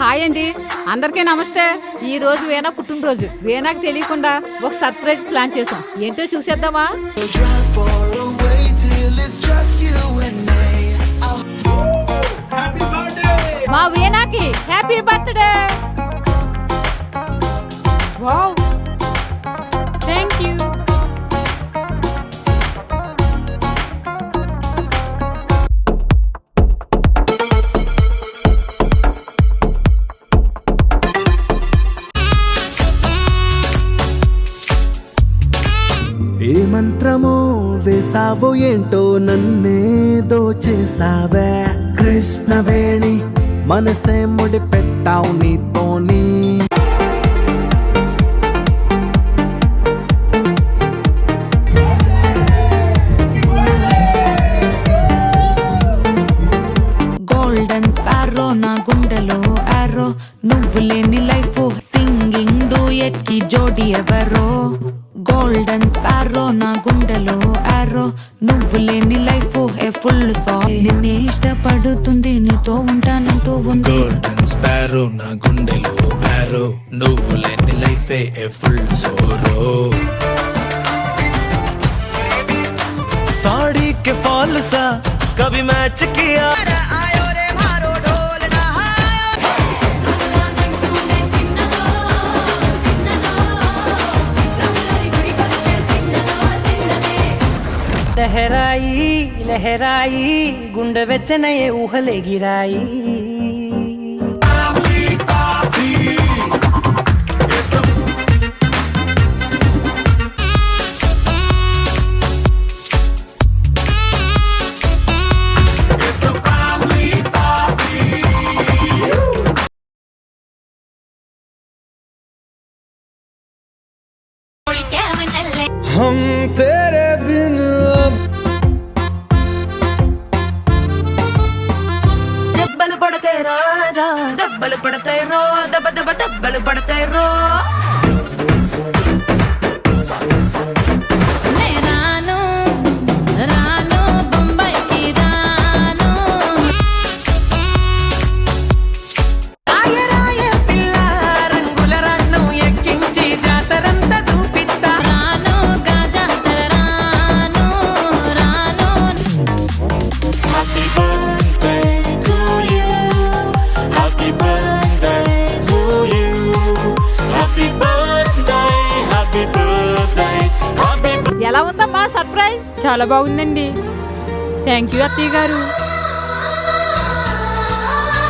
Hi అండి. అందరికీ నమస్తే. ఈ రోజు వీణా పుట్టినరోజు. వేనాకు తెలియకుండా ఒక సర్ప్రైజ్ ప్లాన్ చేసాం ఏంటో చూసేద్దామా? మంత్రమో వేసావో ఏంటో నన్నే దోచేసావే కృష్ణవేణి మనసే ముడి పెట్టావు నీతోని. గోల్డెన్ స్పారో నా గుండెలో ఆరో నువ్వు లేని లైఫ్ సింగింగ్ డూయట్కి జోడి ఎవరో? గోల్డెన్ స్పారో నా గుండెలో ఆరో నువ్వు లేని లైఫ్ ఏ ఫుల్ సో నిన్నే ఇష్టపడుతుంది నీతో ఉంటానంటూ ఉంది గోల్డెన్ స్పారో నా గుండెలో బ్యారో నువ్వు లేని లైఫే ఏ ఫుల్ సోరో साड़ी के फॉल सा कभी मैच किया लहराई लहराई गुंड बेच नए उहले गिराई हम तेरे దెబ్బలు పడతాయి రో దెబ్బ దెబ్బ దెబ్బలు పడతాయి రో. ఎలా ఉందమ్మా సర్ప్రైజ్ చాలా బాగుందండి. థ్యాంక్ యూ అత్తయ్య గారు.